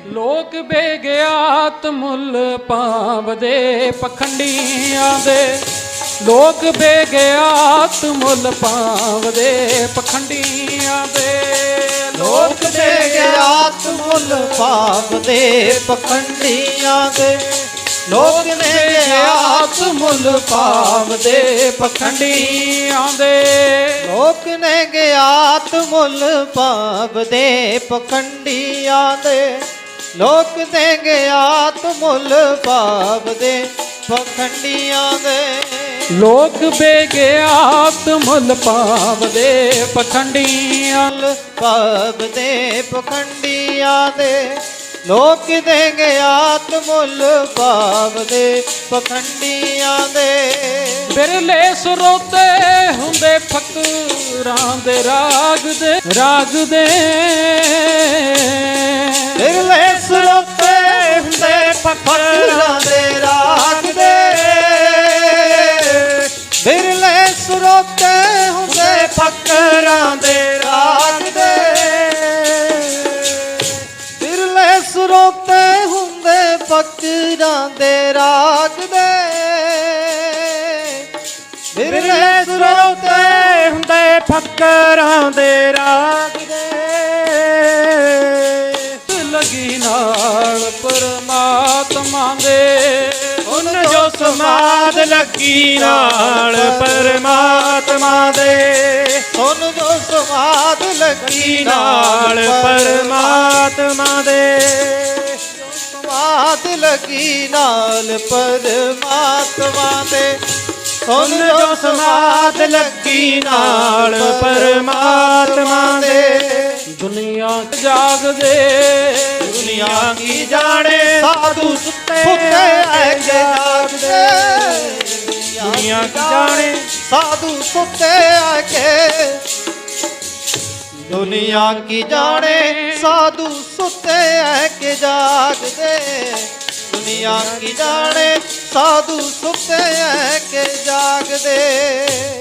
ਲੋਕ ਬੇਗਿਆਤ ਮੁੱਲ ਪਾਵਦੇ ਪਖੰਡੀਆਂ ਦੇ। ਲੋਕ ਬੇਗਿਆਤ ਮੁੱਲ ਪਾਵਦੇ ਪਖੰਡੀਆਂ ਦੇ। ਲੋਕ ਦੇ ਗਿਆਤ ਮੁੱਲ ਪਾਵਦੇ ਪਖੰਡੀਆਂ ਦੇ। ਲੋਕ ਨੇ ਗਿਆਤ ਮੁੱਲ ਪਾਵਦੇ ਪਖੰਡੀਆਂ ਪਖੰਡੀਆਂ ਦੇ। ਲੋਕ ਨੇ ਗਿਆਤ ਮੁੱਲ ਪਾਵਦੇ ਪਖੰਡੀਆਂ ਦੇ। ਲੋਕ ਨੇ ਗਿਆਤ ਮੁੱਲ ਪਾਵਦੇ ਪਖੰਡੀਆਂ ਦੇ। ਲੋਕ ਬੇਗਿਆਤ ਮੁੱਲ ਪਾਵਦੇ ਪਖੰਡੀਆਂ ਮੁੱਲ ਪਾਵਦੇ ਪਖੰਡੀਆਂ ਦੇ। ਲੋਕ ਦੇ ਗਿਆਤ ਮੁੱਲ ਪਾਵਦੇ ਪਖੰਡੀਆਂ ਦੇ। ਬਿਰਲੇ ਸਰੋਤੇ ਹੁੰਦੇ ਫਕਰਾਂ ਦੇ ਰਾਗ ਦੇ ਰਾਗ ਦੇ। ਹੁੰਦੇ ਦੇ ਰਾਗਦੇ ਬਿਰਲੇ ਸਰੋਤੇ ਹੁੰਦੇ ਫਕਰਾਂ ਦੇ ਰਾਗ ਦੇ ਬਿਰਲੇ ਸਰੋਤੇ ਹੁੰਦੇ ਫਕਰਾਂ ਦੇ ਰਾਗ ਦੇ ਬਿਰਲੇ ਸਰੋਤੇ ਹੁੰਦੇ ਫਕਰਾਂ ਦੇ ਰਾਗ ਦੇ ਲਗੀ ਨਾਲ ਦੇ ਹੁਣ ਜੋ ਸਮਾਦ ਲੱਗੀ ਨਾਲ ਪਰਮਾਤਮਾ ਦੇ। ਹੁਣ ਜੋ ਸਮਾਦ ਲੱਗੀ ਨਾਲ ਪਰਮਾਤਮਾ ਦੇ। ਸਮਾਦ ਲੱਗੀ ਨਾਲ ਪਰਮਾਤਮਾ ਦੇ। ਹੁਣ ਜੋ ਸਮਾਦ ਲੱਗੀ ਨਾਲ ਪਰਮਾਤਮਾ ਦੇ। ਦੁਨੀਆ ਜਾਗਦੇ। ਦੁਨੀਆ ਕੀ ਜਾਣੇ? ਸਾਧੂ ਸੁੱਤੇ ਐ ਜਾਗਦੇ। ਦੁਨੀਆ ਕੀ ਜਾਣੇ? ਸਾਧੂ ਸੁੱਤੇ ਕੇ। ਦੁਨੀਆ ਕੀ ਜਾਣੇ? ਸਾਧੂ ਸੁੱਤੇ ਐ ਕੇ ਜਾਗਦੇ। ਦੁਨੀਆ ਕੀ ਜਾਣੇ? ਸਾਧੂ ਸੁੱਤੇ ਐ ਕੇ ਜਾਗਦੇ।